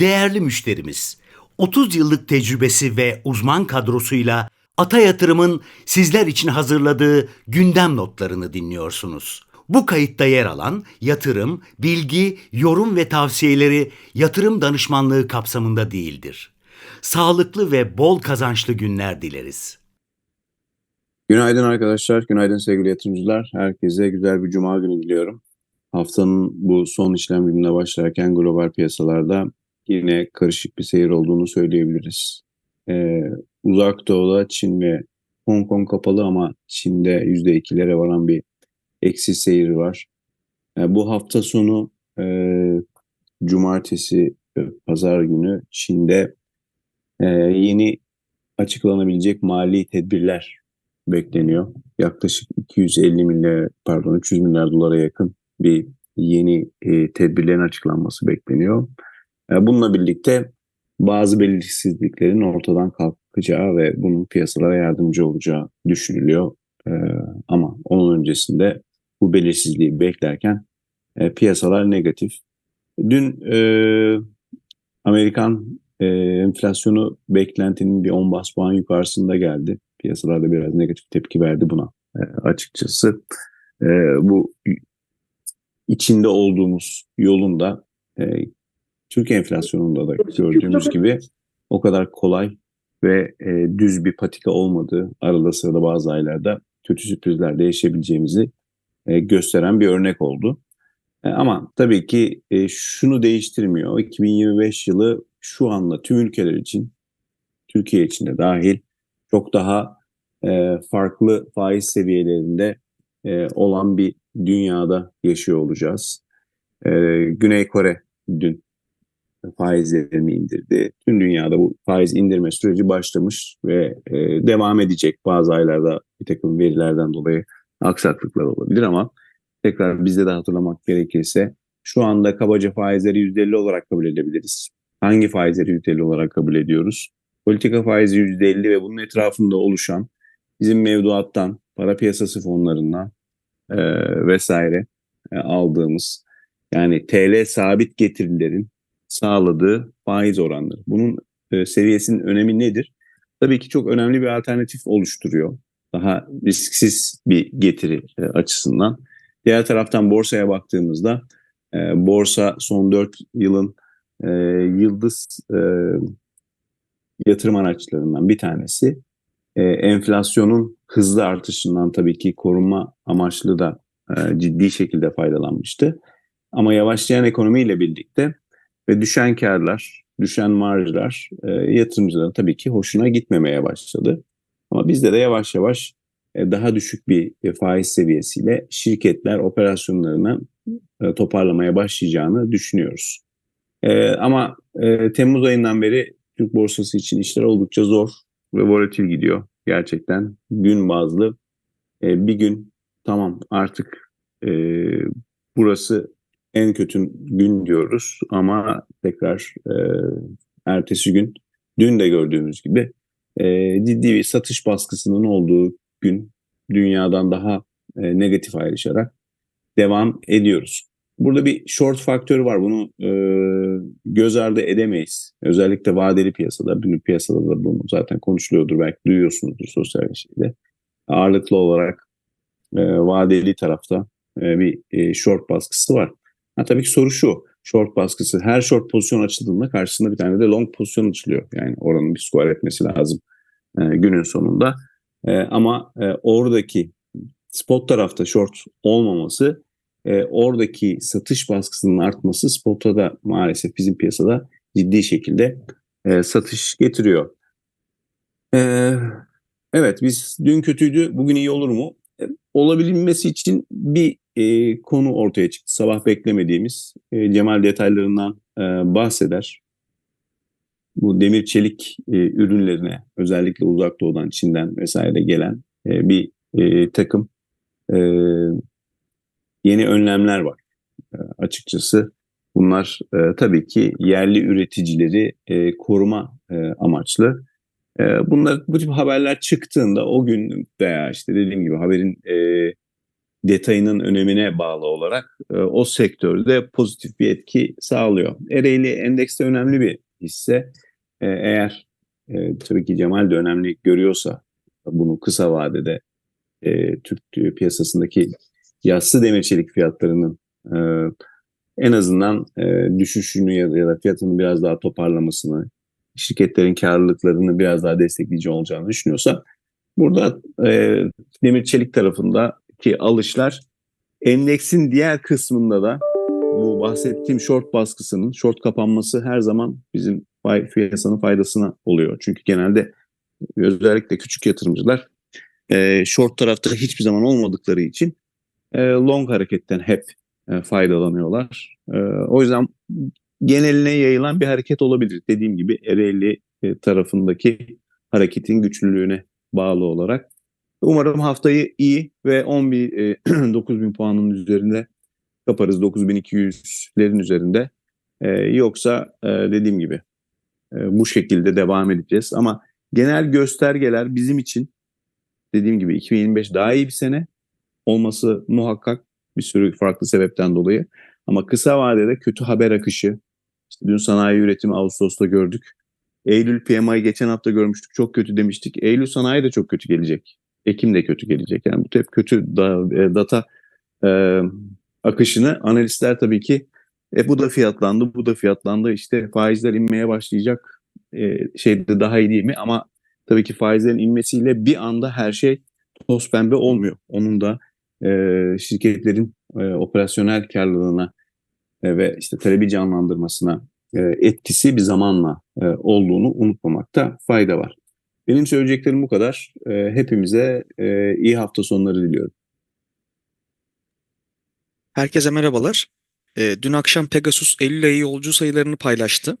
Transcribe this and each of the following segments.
Değerli müşterimiz, 30 yıllık tecrübesi ve uzman kadrosuyla Ata Yatırım'ın sizler için hazırladığı gündem notlarını dinliyorsunuz. Bu kayıtta yer alan yatırım, bilgi, yorum ve tavsiyeleri yatırım danışmanlığı kapsamında değildir. Sağlıklı ve bol kazançlı günler dileriz. Günaydın arkadaşlar, günaydın sevgili yatırımcılar. Herkese güzel bir cuma günü diliyorum. Haftanın bu son işlem gününe başlarken global piyasalarda yine karışık bir seyir olduğunu söyleyebiliriz. Ee, uzak doğuda Çin ve Hong Kong kapalı ama Çin'de %2'lere varan bir eksi seyir var. Ee, bu hafta sonu e, cumartesi pazar günü Çin'de e, yeni açıklanabilecek mali tedbirler bekleniyor. Yaklaşık 250 milyar pardon 300 milyar dolara yakın bir yeni e, tedbirlerin açıklanması bekleniyor. E, bununla birlikte bazı belirsizliklerin ortadan kalkacağı ve bunun piyasalara yardımcı olacağı düşünülüyor. E, ama onun öncesinde bu belirsizliği beklerken e, piyasalar negatif. Dün Amerikan e, enflasyonu beklentinin bir 10 bas puan yukarısında geldi. Piyasalarda biraz negatif tepki verdi buna e, açıkçası. E, bu içinde olduğumuz yolunda e, Türk enflasyonunda da gördüğümüz gibi o kadar kolay ve e, düz bir patika olmadığı arada sırada bazı aylarda kötü sürprizler de yaşayabileceğimizi e, gösteren bir örnek oldu. E, ama tabii ki e, şunu değiştirmiyor. 2025 yılı şu anda tüm ülkeler için, Türkiye için de dahil çok daha e, farklı faiz seviyelerinde e, olan bir dünyada yaşıyor olacağız. E, Güney Kore dün faizlerini indirdi. Tüm dünyada bu faiz indirme süreci başlamış ve e, devam edecek. Bazı aylarda bir takım verilerden dolayı aksaklıklar olabilir ama tekrar bizde de hatırlamak gerekirse şu anda kabaca faizleri %50 olarak kabul edebiliriz. Hangi faizleri %50 olarak kabul ediyoruz? Politika faizi %50 ve bunun etrafında oluşan bizim mevduattan, para piyasası fonlarından e, vesaire e, aldığımız yani TL sabit getirilerin sağladığı faiz oranları. Bunun e, seviyesinin önemi nedir? Tabii ki çok önemli bir alternatif oluşturuyor. Daha risksiz bir getiri e, açısından. Diğer taraftan borsaya baktığımızda e, borsa son 4 yılın e, yıldız e, yatırım araçlarından bir tanesi. E, enflasyonun hızlı artışından tabii ki korunma amaçlı da e, ciddi şekilde faydalanmıştı. Ama yavaşlayan ekonomiyle birlikte ve düşen karlar, düşen marjlar e, yatırımcıların tabii ki hoşuna gitmemeye başladı. Ama bizde de yavaş yavaş e, daha düşük bir e, faiz seviyesiyle şirketler operasyonlarını e, toparlamaya başlayacağını düşünüyoruz. E, ama e, Temmuz ayından beri Türk borsası için işler oldukça zor ve volatil gidiyor. Gerçekten gün bazlı e, bir gün tamam artık e, burası en kötü gün diyoruz ama tekrar e, ertesi gün dün de gördüğümüz gibi e, ciddi bir satış baskısının olduğu gün dünyadan daha e, negatif ayrışarak devam ediyoruz. Burada bir short faktörü var. Bunu e, göz ardı edemeyiz. Özellikle vadeli piyasada, günlük piyasada da bunu zaten konuşuluyordur. Belki duyuyorsunuzdur sosyal şeyde. Ağırlıklı olarak e, vadeli tarafta e, bir e, short baskısı var. Ha, tabii ki soru şu. Short baskısı. Her short pozisyon açıldığında karşısında bir tane de long pozisyon açılıyor. Yani oranın bir square etmesi lazım e, günün sonunda. E, ama e, oradaki spot tarafta short olmaması e, oradaki satış baskısının artması spotta da maalesef bizim piyasada ciddi şekilde e, satış getiriyor. E, evet biz dün kötüydü bugün iyi olur mu? E, olabilmesi için bir e, konu ortaya çıktı. Sabah beklemediğimiz e, Cemal detaylarından e, bahseder. Bu demir çelik e, ürünlerine özellikle uzak doğudan Çin'den vesaire gelen e, bir e, takım e, yeni önlemler var e, açıkçası. Bunlar e, tabii ki yerli üreticileri e, koruma e, amaçlı. E, bunlar bu tip haberler çıktığında o gün veya işte dediğim gibi haberin e, detayının önemine bağlı olarak e, o sektörde pozitif bir etki sağlıyor. Ereğli endekste önemli bir hisse. E, eğer e, tabii ki Cemal de önemli görüyorsa bunu kısa vadede e, Türk piyasasındaki yassı demir çelik fiyatlarının e, en azından e, düşüşünü ya da, ya da fiyatının biraz daha toparlamasını, şirketlerin karlılıklarını biraz daha destekleyici olacağını düşünüyorsa burada e, demir çelik tarafındaki alışlar endeksin diğer kısmında da bu bahsettiğim short baskısının, short kapanması her zaman bizim fay, piyasanın faydasına oluyor. Çünkü genelde özellikle küçük yatırımcılar e, short tarafta hiçbir zaman olmadıkları için e, long hareketten hep e, faydalanıyorlar. E, o yüzden geneline yayılan bir hareket olabilir. Dediğim gibi Ereğli e, tarafındaki hareketin güçlülüğüne bağlı olarak. Umarım haftayı iyi ve 11 e, 9000 puanın üzerinde kaparız. 9200'lerin üzerinde. E, yoksa e, dediğim gibi e, bu şekilde devam edeceğiz. Ama genel göstergeler bizim için dediğim gibi 2025 daha iyi bir sene olması muhakkak bir sürü farklı sebepten dolayı. Ama kısa vadede kötü haber akışı, işte dün sanayi üretimi Ağustos'ta gördük. Eylül PMI geçen hafta görmüştük. Çok kötü demiştik. Eylül sanayi de çok kötü gelecek. Ekim de kötü gelecek. Yani bu hep kötü e, data e, akışını analistler tabii ki e, bu da fiyatlandı, bu da fiyatlandı. İşte faizler inmeye başlayacak. E, şeyde daha iyi değil mi? Ama tabii ki faizlerin inmesiyle bir anda her şey toz pembe olmuyor. Onun da e, şirketlerin e, operasyonel karlılığına e, ve işte talebi canlandırmasına e, etkisi bir zamanla e, olduğunu unutmamakta fayda var. Benim söyleyeceklerim bu kadar. E, hepimize e, iyi hafta sonları diliyorum. Herkese merhabalar. Ee, dün akşam Pegasus Eylül ayı yolcu sayılarını paylaştı.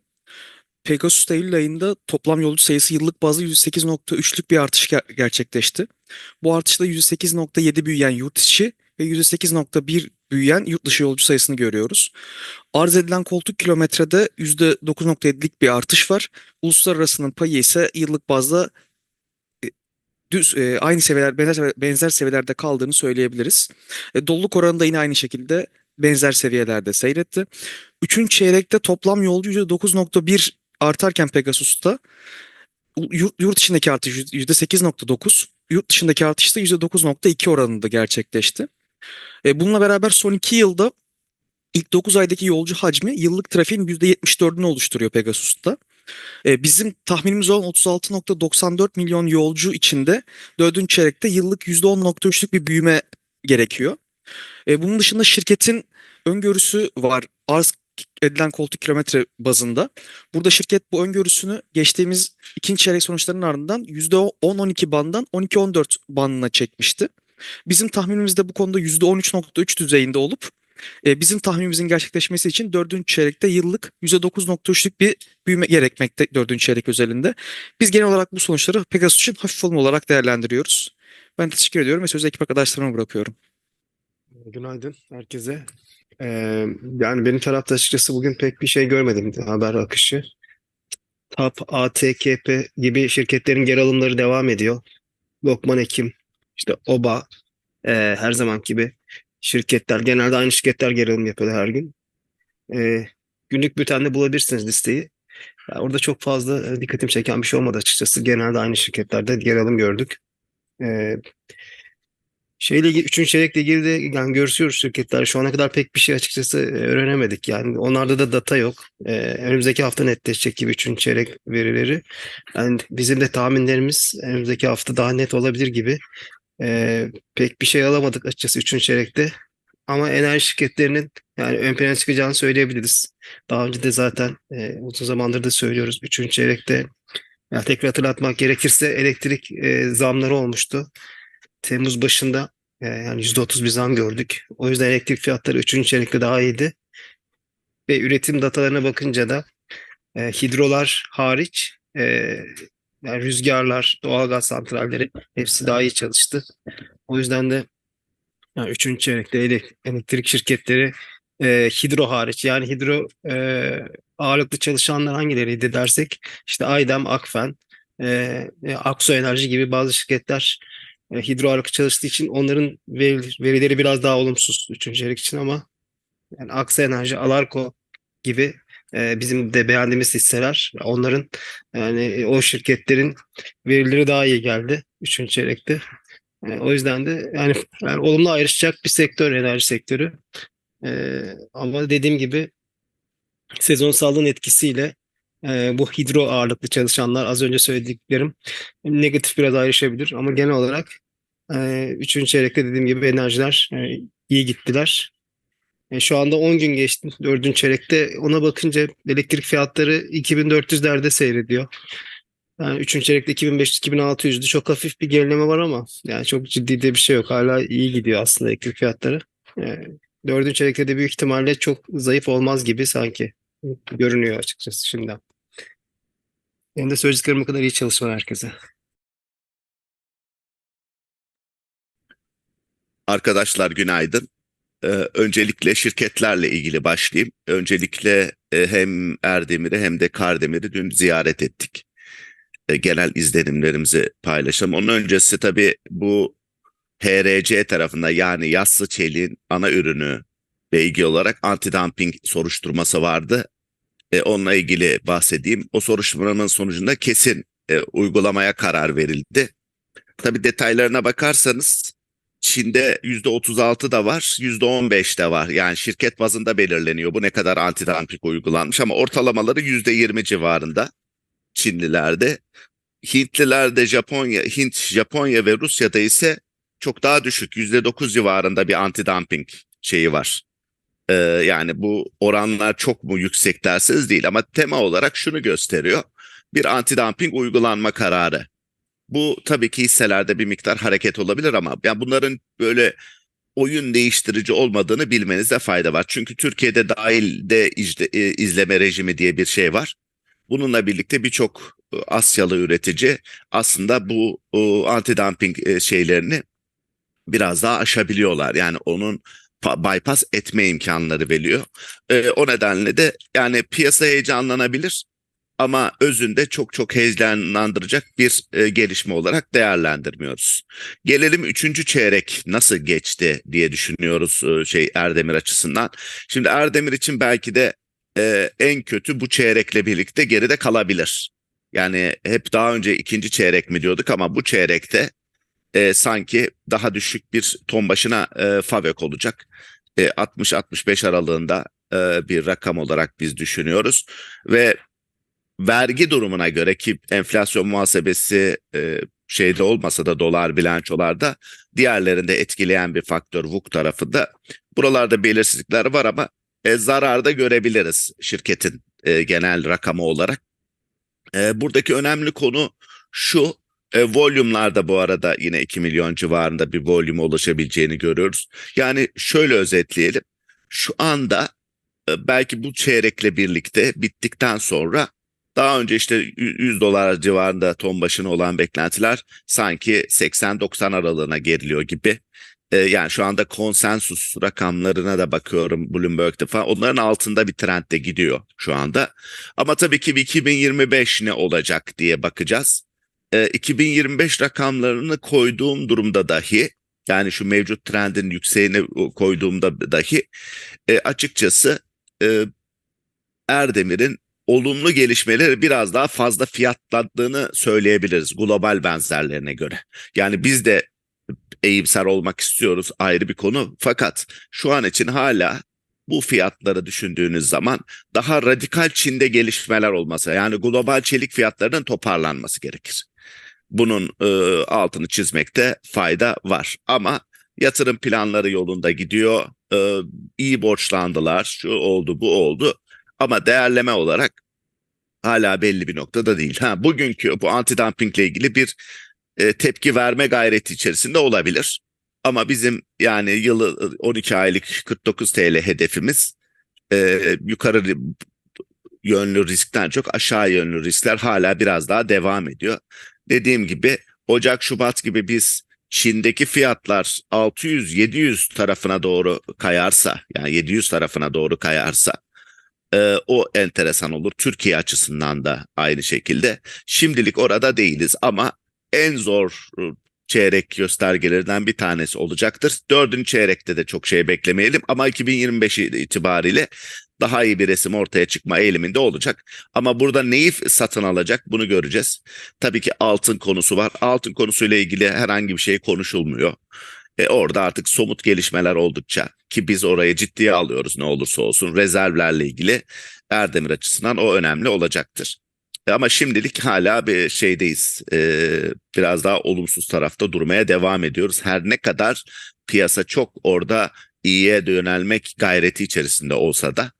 Pegasus Eylül ayında toplam yolcu sayısı yıllık bazda %8.3'lük bir artış ger- gerçekleşti. Bu artışta %8.7 büyüyen yurt içi ve %8.1 büyüyen yurt dışı yolcu sayısını görüyoruz. Arz edilen koltuk kilometrede %9.7'lik bir artış var. Uluslararasının payı ise yıllık bazda e, düz e, aynı seviyeler benzer benzer seviyelerde kaldığını söyleyebiliriz. E, doluluk oranı da yine aynı şekilde benzer seviyelerde seyretti. Üçüncü çeyrekte toplam yolcu %9.1 artarken Pegasus'ta yurt, yurt içindeki artış %8.9, yurt dışındaki artış da %9.2 oranında gerçekleşti. E, bununla beraber son 2 yılda ilk 9 aydaki yolcu hacmi yıllık trafiğin %74'ünü oluşturuyor Pegasus'ta. E, bizim tahminimiz olan 36.94 milyon yolcu içinde 4. çeyrekte yıllık %10.3'lük bir büyüme gerekiyor. E, bunun dışında şirketin öngörüsü var arz edilen koltuk kilometre bazında. Burada şirket bu öngörüsünü geçtiğimiz ikinci çeyrek sonuçlarının ardından %10-12 banddan 12-14 bandına çekmişti. Bizim tahminimiz de bu konuda %13.3 düzeyinde olup e, bizim tahminimizin gerçekleşmesi için 4. çeyrekte yıllık %9.3'lük bir büyüme gerekmekte 4. çeyrek özelinde. Biz genel olarak bu sonuçları Pegasus için hafif olumlu olarak değerlendiriyoruz. Ben teşekkür ediyorum ve sözü ekip arkadaşlarıma bırakıyorum. Günaydın herkese. Ee, yani benim tarafta açıkçası bugün pek bir şey görmedim haber akışı. TAP, ATKP gibi şirketlerin geri alımları devam ediyor. Lokman Ekim, işte OBA, e, her zaman gibi şirketler, genelde aynı şirketler geri alım yapıyor her gün. E, günlük bültende bulabilirsiniz listeyi. Yani orada çok fazla e, dikkatimi çeken bir şey olmadı açıkçası. Genelde aynı şirketlerde geri alım gördük. E, Şeyle üçüncü çeyrekle ilgili de yani görüşüyoruz şirketler. Şu ana kadar pek bir şey açıkçası e, öğrenemedik. Yani onlarda da data yok. Ee, önümüzdeki hafta netleşecek gibi üçüncü çeyrek verileri. Yani bizim de tahminlerimiz önümüzdeki hafta daha net olabilir gibi. Ee, pek bir şey alamadık açıkçası üçüncü çeyrekte. Ama enerji şirketlerinin yani ön plana çıkacağını söyleyebiliriz. Daha önce de zaten e, uzun zamandır da söylüyoruz. Üçüncü çeyrekte yani tekrar hatırlatmak gerekirse elektrik e, zamları olmuştu. Temmuz başında e, yani %30 bir zam gördük. O yüzden elektrik fiyatları 3. çeyrekte daha iyiydi. Ve üretim datalarına bakınca da e, hidrolar hariç e, yani rüzgarlar, doğalgaz santralleri hepsi daha iyi çalıştı. O yüzden de yani 3. çeyrekte ele- elektrik şirketleri e, hidro hariç yani hidro e, ağırlıklı çalışanlar hangileriydi dersek işte Aydem, Akfen, e, e, Aksu Enerji gibi bazı şirketler e, hidro ağırlıklı çalıştığı için onların veri- verileri biraz daha olumsuz üçüncü çeyrek için ama yani Aksa Enerji, Alarko gibi e, bizim de beğendiğimiz hisseler onların yani e, o şirketlerin verileri daha iyi geldi üçüncü çeyrekte. E, o yüzden de yani, yani olumlu ayrışacak bir sektör enerji sektörü. E, ama dediğim gibi sezonsallığın etkisiyle e, bu hidro ağırlıklı çalışanlar az önce söylediklerim negatif biraz ayrışabilir ama genel olarak e, üçüncü çeyrekte dediğim gibi enerjiler e, iyi gittiler. E, şu anda 10 gün geçti. Dördüncü çeyrekte ona bakınca elektrik fiyatları 2400'lerde seyrediyor. Yani üçüncü çeyrekte 2500-2600'dü. Çok hafif bir gerileme var ama yani çok ciddi de bir şey yok. Hala iyi gidiyor aslında elektrik fiyatları. E, dördüncü çeyrekte de büyük ihtimalle çok zayıf olmaz gibi sanki görünüyor açıkçası şimdiden. Benim de söyleyeceklerim bu kadar iyi çalışmalar herkese. Arkadaşlar günaydın. Ee, öncelikle şirketlerle ilgili başlayayım. Öncelikle e, hem Erdemir'i hem de Kardemir'i dün ziyaret ettik. E, genel izlenimlerimizi paylaşalım. Onun öncesi tabii bu HRC tarafında yani yassı çeliğin ana ürünü ile ilgili olarak antidumping soruşturması vardı. E, onunla ilgili bahsedeyim. O soruşturmanın sonucunda kesin e, uygulamaya karar verildi. Tabii detaylarına bakarsanız Çin'de %36 da var, %15 de var. Yani şirket bazında belirleniyor bu ne kadar antidumping uygulanmış ama ortalamaları %20 civarında Çinlilerde. Hintlilerde Japonya, Hint, Japonya ve Rusya'da ise çok daha düşük %9 civarında bir antidumping şeyi var. Ee, yani bu oranlar çok mu yüksek derseniz değil ama tema olarak şunu gösteriyor. Bir antidumping uygulanma kararı. Bu tabii ki hisselerde bir miktar hareket olabilir ama yani bunların böyle oyun değiştirici olmadığını bilmenizde fayda var. Çünkü Türkiye'de dahilde izle- e, izleme rejimi diye bir şey var. Bununla birlikte birçok e, Asyalı üretici aslında bu anti-dumping e, şeylerini biraz daha aşabiliyorlar. Yani onun pa- bypass etme imkanları veriyor. O nedenle de yani piyasa heyecanlanabilir ama özünde çok çok heyecanlandıracak bir e, gelişme olarak değerlendirmiyoruz. Gelelim üçüncü çeyrek nasıl geçti diye düşünüyoruz e, şey Erdemir açısından. Şimdi Erdemir için belki de e, en kötü bu çeyrekle birlikte geride kalabilir. Yani hep daha önce ikinci çeyrek mi diyorduk ama bu çeyrekte e, sanki daha düşük bir ton başına e, FAVÖK olacak. E, 60-65 aralığında e, bir rakam olarak biz düşünüyoruz ve vergi durumuna göre ki enflasyon muhasebesi e, şeyde olmasa da dolar bilançolarda diğerlerinde etkileyen bir faktör VUK tarafında. Buralarda belirsizlikler var ama e, zararda görebiliriz şirketin e, genel rakamı olarak. E, buradaki önemli konu şu e, volümlarda bu arada yine 2 milyon civarında bir volüme ulaşabileceğini görüyoruz. Yani şöyle özetleyelim. Şu anda e, belki bu çeyrekle birlikte bittikten sonra daha önce işte 100 dolar civarında ton başına olan beklentiler sanki 80-90 aralığına geriliyor gibi. Ee, yani şu anda konsensus rakamlarına da bakıyorum Bloomberg'de falan. Onların altında bir trendde gidiyor şu anda. Ama tabii ki 2025 ne olacak diye bakacağız. Ee, 2025 rakamlarını koyduğum durumda dahi yani şu mevcut trendin yükseğine koyduğumda dahi e, açıkçası e, Erdemir'in olumlu gelişmeleri biraz daha fazla fiyatladığını söyleyebiliriz global benzerlerine göre. Yani biz de eğimser olmak istiyoruz ayrı bir konu fakat şu an için hala bu fiyatları düşündüğünüz zaman daha radikal Çin'de gelişmeler olması yani global çelik fiyatlarının toparlanması gerekir. Bunun e, altını çizmekte fayda var ama yatırım planları yolunda gidiyor. E, iyi borçlandılar, şu oldu, bu oldu. Ama değerleme olarak hala belli bir noktada değil. Ha bugünkü bu antidumpingle ilgili bir e, tepki verme gayreti içerisinde olabilir. Ama bizim yani yılı 12 aylık 49 TL hedefimiz e, yukarı yönlü riskten çok aşağı yönlü riskler hala biraz daha devam ediyor. Dediğim gibi Ocak Şubat gibi biz Çin'deki fiyatlar 600-700 tarafına doğru kayarsa yani 700 tarafına doğru kayarsa e, o enteresan olur. Türkiye açısından da aynı şekilde. Şimdilik orada değiliz ama en zor çeyrek göstergelerinden bir tanesi olacaktır. Dördüncü çeyrekte de çok şey beklemeyelim ama 2025 itibariyle daha iyi bir resim ortaya çıkma eğiliminde olacak. Ama burada neyi satın alacak bunu göreceğiz. Tabii ki altın konusu var. Altın konusuyla ilgili herhangi bir şey konuşulmuyor. E orada artık somut gelişmeler oldukça ki biz orayı ciddiye alıyoruz ne olursa olsun rezervlerle ilgili Erdemir açısından o önemli olacaktır. E Ama şimdilik hala bir şeydeyiz. E, biraz daha olumsuz tarafta durmaya devam ediyoruz. Her ne kadar piyasa çok orada iyiye yönelmek gayreti içerisinde olsa da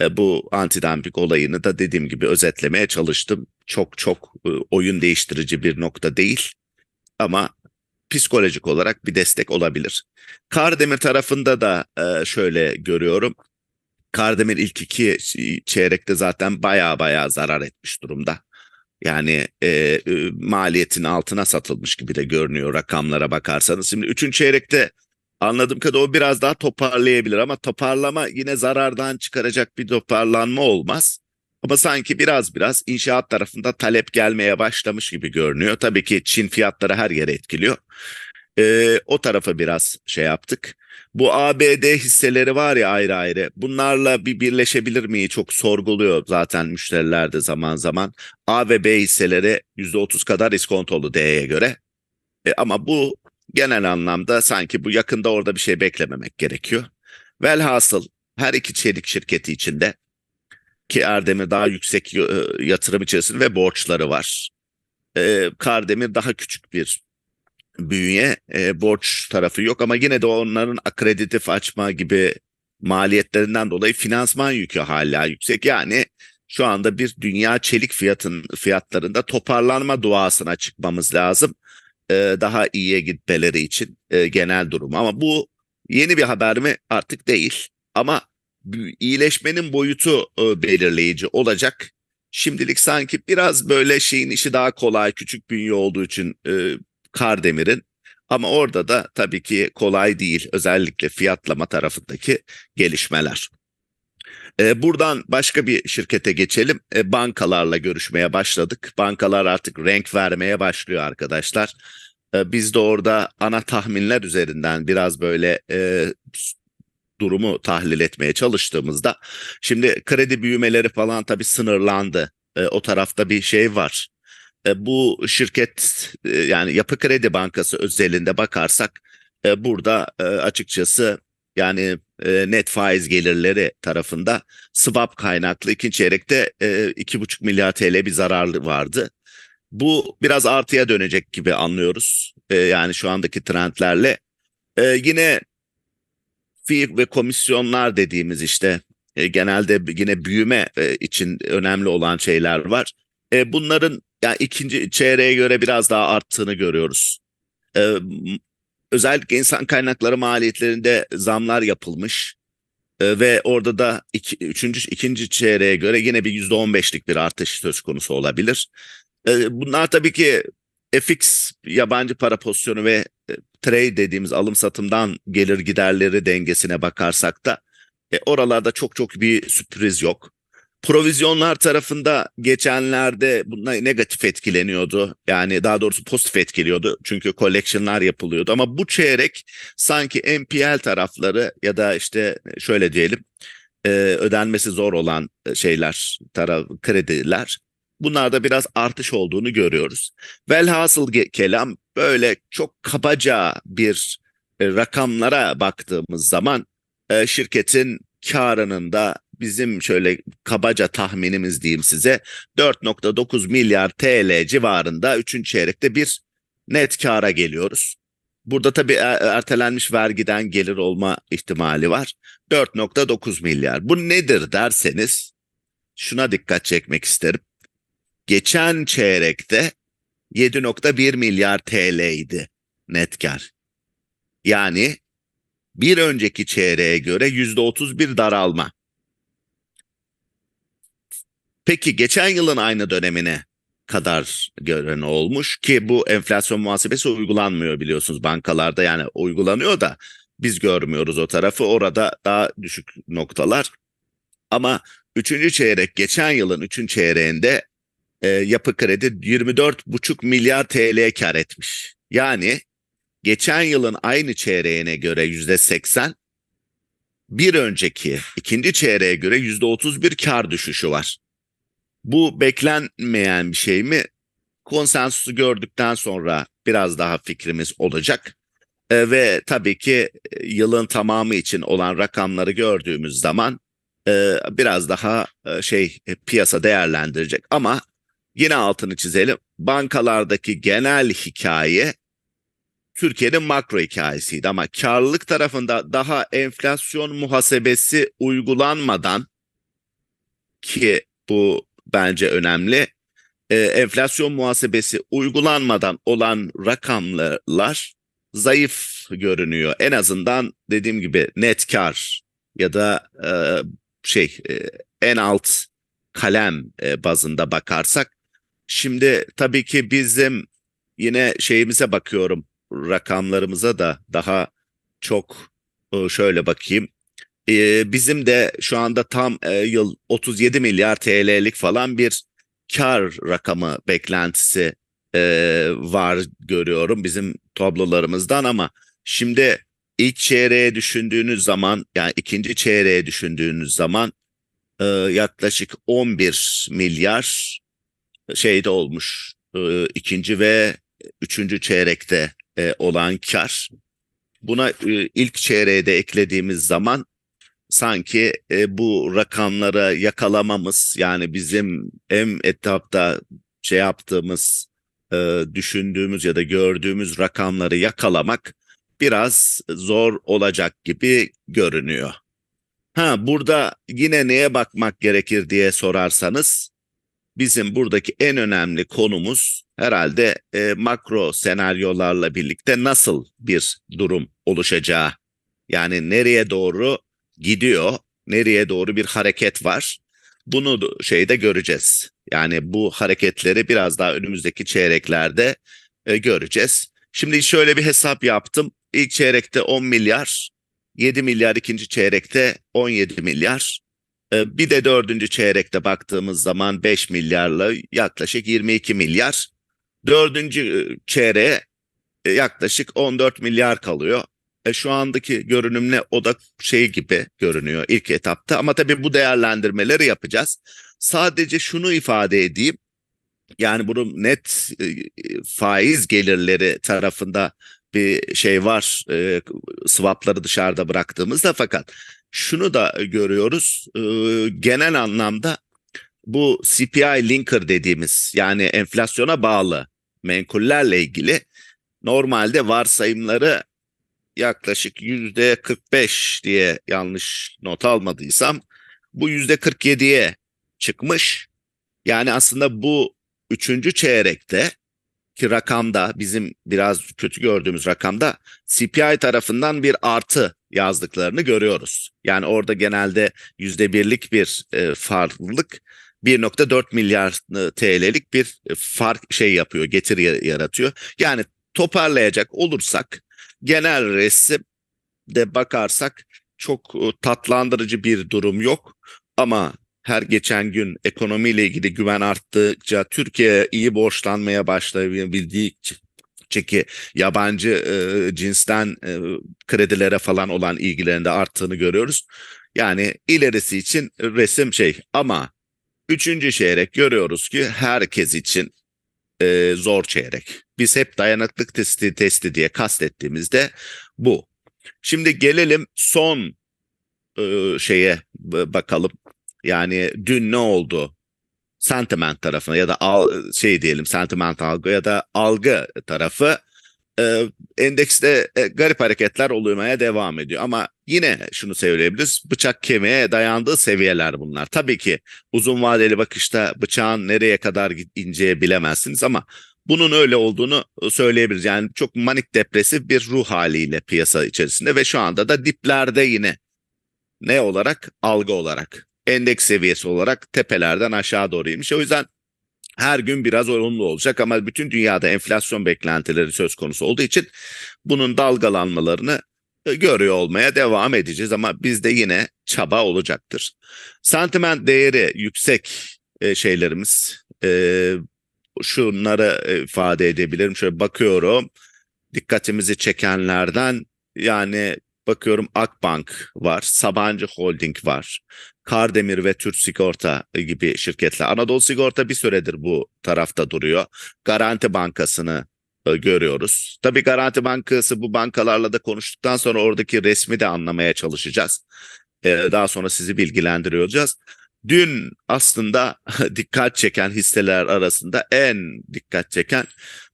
e, bu antidamping olayını da dediğim gibi özetlemeye çalıştım. Çok çok e, oyun değiştirici bir nokta değil ama psikolojik olarak bir destek olabilir. Kardemir tarafında da e, şöyle görüyorum. Kardemir ilk iki çeyrekte zaten baya baya zarar etmiş durumda. Yani e, e, maliyetin altına satılmış gibi de görünüyor rakamlara bakarsanız. Şimdi üçüncü çeyrekte anladığım kadarıyla o biraz daha toparlayabilir ama toparlama yine zarardan çıkaracak bir toparlanma olmaz. Ama sanki biraz biraz inşaat tarafında talep gelmeye başlamış gibi görünüyor. Tabii ki Çin fiyatları her yere etkiliyor. Ee, o tarafa biraz şey yaptık. Bu ABD hisseleri var ya ayrı ayrı. Bunlarla bir birleşebilir miyi çok sorguluyor zaten müşteriler de zaman zaman. A ve B hisseleri %30 kadar iskontolu D'ye göre. E, ama bu genel anlamda sanki bu yakında orada bir şey beklememek gerekiyor. Velhasıl her iki çelik şirketi içinde ki Erdemir daha yüksek e, yatırım içerisinde ve borçları var. E, Kardemir daha küçük bir bünye e, borç tarafı yok ama yine de onların akreditif açma gibi maliyetlerinden dolayı finansman yükü hala yüksek. Yani şu anda bir dünya çelik fiyatın fiyatlarında toparlanma duasına çıkmamız lazım. E, daha iyiye gitmeleri için e, genel durum. Ama bu yeni bir haber mi? Artık değil. Ama iyileşmenin boyutu e, belirleyici olacak. Şimdilik sanki biraz böyle şeyin işi daha kolay, küçük bünye olduğu için e, Kardemir'in. Ama orada da tabii ki kolay değil. Özellikle fiyatlama tarafındaki gelişmeler. E, buradan başka bir şirkete geçelim. E, bankalarla görüşmeye başladık. Bankalar artık renk vermeye başlıyor arkadaşlar. E, biz de orada ana tahminler üzerinden biraz böyle e, durumu tahlil etmeye çalıştığımızda şimdi kredi büyümeleri falan tabii sınırlandı. E, o tarafta bir şey var. E, bu şirket e, yani Yapı Kredi Bankası özelinde bakarsak e, burada e, açıkçası yani e, net faiz gelirleri tarafında swap kaynaklı ikinci çeyrekte e, 2,5 milyar TL bir zararlı vardı. Bu biraz artıya dönecek gibi anlıyoruz. E, yani şu andaki trendlerle. E, yine fee ve komisyonlar dediğimiz işte e, genelde yine büyüme e, için önemli olan şeyler var. E, bunların yani ikinci çeyreğe göre biraz daha arttığını görüyoruz. E, özellikle insan kaynakları maliyetlerinde zamlar yapılmış e, ve orada da iki, üçüncü, ikinci çeyreğe göre yine bir yüzde on beşlik bir artış söz konusu olabilir. E, bunlar tabii ki FX yabancı para pozisyonu ve e, trade dediğimiz alım satımdan gelir giderleri dengesine bakarsak da e, oralarda çok çok bir sürpriz yok. Provizyonlar tarafında geçenlerde bunlar negatif etkileniyordu. Yani daha doğrusu pozitif etkiliyordu. Çünkü collection'lar yapılıyordu. Ama bu çeyrek sanki NPL tarafları ya da işte şöyle diyelim e, ödenmesi zor olan şeyler, taraf, krediler bunlarda biraz artış olduğunu görüyoruz. Velhasıl kelam böyle çok kabaca bir e, rakamlara baktığımız zaman e, şirketin karının da bizim şöyle kabaca tahminimiz diyeyim size 4.9 milyar TL civarında 3. çeyrekte bir net kara geliyoruz. Burada tabii ertelenmiş vergiden gelir olma ihtimali var. 4.9 milyar. Bu nedir derseniz şuna dikkat çekmek isterim. Geçen çeyrekte 7.1 milyar TL idi net kar. Yani bir önceki çeyreğe göre %31 daralma. Peki geçen yılın aynı dönemine kadar gören olmuş ki bu enflasyon muhasebesi uygulanmıyor biliyorsunuz bankalarda yani uygulanıyor da biz görmüyoruz o tarafı orada daha düşük noktalar. Ama üçüncü çeyrek geçen yılın üçüncü çeyreğinde e, yapı kredi 24,5 milyar TL kar etmiş. Yani geçen yılın aynı çeyreğine göre yüzde 80, bir önceki ikinci çeyreğe göre yüzde 31 kar düşüşü var. Bu beklenmeyen bir şey mi? Konsensusu gördükten sonra biraz daha fikrimiz olacak. E, ve tabii ki e, yılın tamamı için olan rakamları gördüğümüz zaman e, biraz daha e, şey e, piyasa değerlendirecek ama yine altını çizelim. Bankalardaki genel hikaye Türkiye'nin makro hikayesiydi ama karlılık tarafında daha enflasyon muhasebesi uygulanmadan ki bu bence önemli. e, enflasyon muhasebesi uygulanmadan olan rakamlar zayıf görünüyor. En azından dediğim gibi net kar ya da e, şey e, en alt kalem e, bazında bakarsak. Şimdi tabii ki bizim yine şeyimize bakıyorum rakamlarımıza da daha çok e, şöyle bakayım. E, bizim de şu anda tam e, yıl 37 milyar TL'lik falan bir kar rakamı beklentisi var görüyorum bizim tablolarımızdan ama şimdi ilk çeyreğe düşündüğünüz zaman yani ikinci çeyreğe düşündüğünüz zaman yaklaşık 11 milyar şeyde olmuş e, ikinci ve üçüncü çeyrekte e, olan kar. Buna e, ilk çeyreğe de eklediğimiz zaman sanki e, bu rakamları yakalamamız yani bizim en etapta şey yaptığımız e, düşündüğümüz ya da gördüğümüz rakamları yakalamak biraz zor olacak gibi görünüyor. Ha burada yine neye bakmak gerekir diye sorarsanız bizim buradaki en önemli konumuz herhalde e, makro senaryolarla birlikte nasıl bir durum oluşacağı. Yani nereye doğru gidiyor, nereye doğru bir hareket var. Bunu şeyde göreceğiz. Yani bu hareketleri biraz daha önümüzdeki çeyreklerde e, göreceğiz. Şimdi şöyle bir hesap yaptım. İlk çeyrekte 10 milyar, 7 milyar ikinci çeyrekte 17 milyar. E, bir de dördüncü çeyrekte baktığımız zaman 5 milyarla yaklaşık 22 milyar. Dördüncü e, çeyreğe e, yaklaşık 14 milyar kalıyor. E, şu andaki görünümle o da şey gibi görünüyor ilk etapta ama tabii bu değerlendirmeleri yapacağız. Sadece şunu ifade edeyim. Yani bunun net e, faiz gelirleri tarafında bir şey var. E, swapları dışarıda bıraktığımızda fakat şunu da görüyoruz. E, genel anlamda bu CPI linker dediğimiz yani enflasyona bağlı menkullerle ilgili normalde varsayımları yaklaşık yüzde 45 diye yanlış not almadıysam bu yüzde 47'ye çıkmış. Yani aslında bu üçüncü çeyrekte ki rakamda bizim biraz kötü gördüğümüz rakamda CPI tarafından bir artı yazdıklarını görüyoruz. Yani orada genelde yüzde birlik bir e, farklılık 1.4 milyar e, TL'lik bir e, fark şey yapıyor, getiri ya- yaratıyor. Yani toparlayacak olursak genel resim de bakarsak çok e, tatlandırıcı bir durum yok ama her geçen gün ekonomiyle ilgili güven arttıkça Türkiye iyi borçlanmaya başlayabildikçe ki yabancı e, cinsten e, kredilere falan olan ilgilerinde arttığını görüyoruz. Yani ilerisi için resim şey ama üçüncü çeyrek görüyoruz ki herkes için e, zor çeyrek. Biz hep dayanıklık testi testi diye kastettiğimizde bu. Şimdi gelelim son e, şeye bakalım. Yani dün ne oldu? Sentiment tarafına ya da al, şey diyelim sentiment algı ya da algı tarafı e, endekste e, garip hareketler olmaya devam ediyor. Ama yine şunu söyleyebiliriz. Bıçak kemiğe dayandığı seviyeler bunlar. Tabii ki uzun vadeli bakışta bıçağın nereye kadar ineceği bilemezsiniz ama bunun öyle olduğunu söyleyebiliriz. Yani çok manik depresif bir ruh haliyle piyasa içerisinde ve şu anda da diplerde yine ne olarak? Algı olarak. Endeks seviyesi olarak tepelerden aşağı doğru inmiş. O yüzden her gün biraz olumlu olacak ama bütün dünyada enflasyon beklentileri söz konusu olduğu için bunun dalgalanmalarını e, görüyor olmaya devam edeceğiz ama bizde yine çaba olacaktır. Sentiment değeri yüksek e, şeylerimiz e, şunları ifade edebilirim. Şöyle bakıyorum. dikkatimizi çekenlerden yani bakıyorum Akbank var, Sabancı Holding var, Kardemir ve Türk Sigorta gibi şirketler. Anadolu Sigorta bir süredir bu tarafta duruyor. Garanti Bankası'nı e, görüyoruz. Tabii Garanti Bankası bu bankalarla da konuştuktan sonra oradaki resmi de anlamaya çalışacağız. E, daha sonra sizi bilgilendiriyor olacağız. Dün aslında dikkat çeken hisseler arasında en dikkat çeken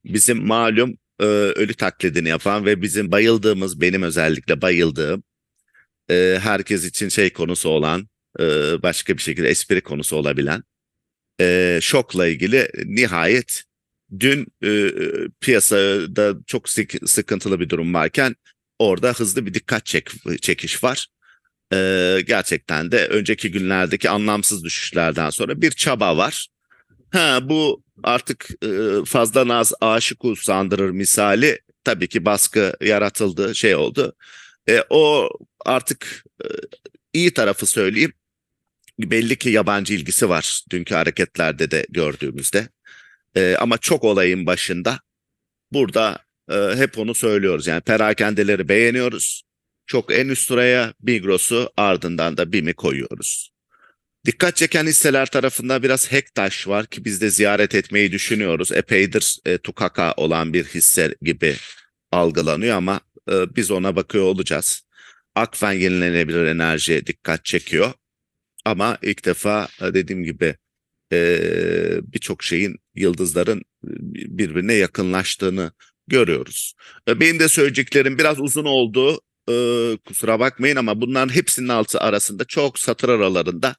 bizim malum e, ölü taklidini yapan ve bizim bayıldığımız, benim özellikle bayıldığım, herkes için şey konusu olan, e, başka bir şekilde espri konusu olabilen e, şokla ilgili nihayet dün e, piyasada çok sık- sıkıntılı bir durum varken orada hızlı bir dikkat çek, çekiş var. Gerçekten de önceki günlerdeki anlamsız düşüşlerden sonra bir çaba var. Ha bu artık fazla naz aşık usandırır misali tabii ki baskı yaratıldı şey oldu. E, o artık e, iyi tarafı söyleyeyim belli ki yabancı ilgisi var dünkü hareketlerde de gördüğümüzde. E, ama çok olayın başında burada e, hep onu söylüyoruz yani perakendeleri beğeniyoruz. Çok en üst sıraya Migros'u ardından da BİM'i koyuyoruz. Dikkat çeken hisseler tarafında biraz Hektaş var ki biz de ziyaret etmeyi düşünüyoruz. Epeydir e, tukaka olan bir hisse gibi algılanıyor ama e, biz ona bakıyor olacağız. Akfen yenilenebilir enerji dikkat çekiyor. Ama ilk defa e, dediğim gibi e, birçok şeyin yıldızların birbirine yakınlaştığını görüyoruz. E, Benim de söyleyeceklerim biraz uzun oldu. E, kusura bakmayın ama bunların hepsinin altı arasında çok satır aralarında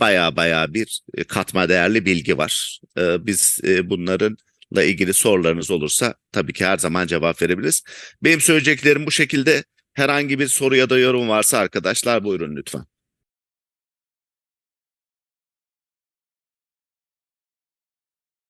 baya baya bir e, katma değerli bilgi var. E, Biz e, bunlarınla ilgili sorularınız olursa tabii ki her zaman cevap verebiliriz. Benim söyleyeceklerim bu şekilde. Herhangi bir soru ya da yorum varsa arkadaşlar buyurun lütfen.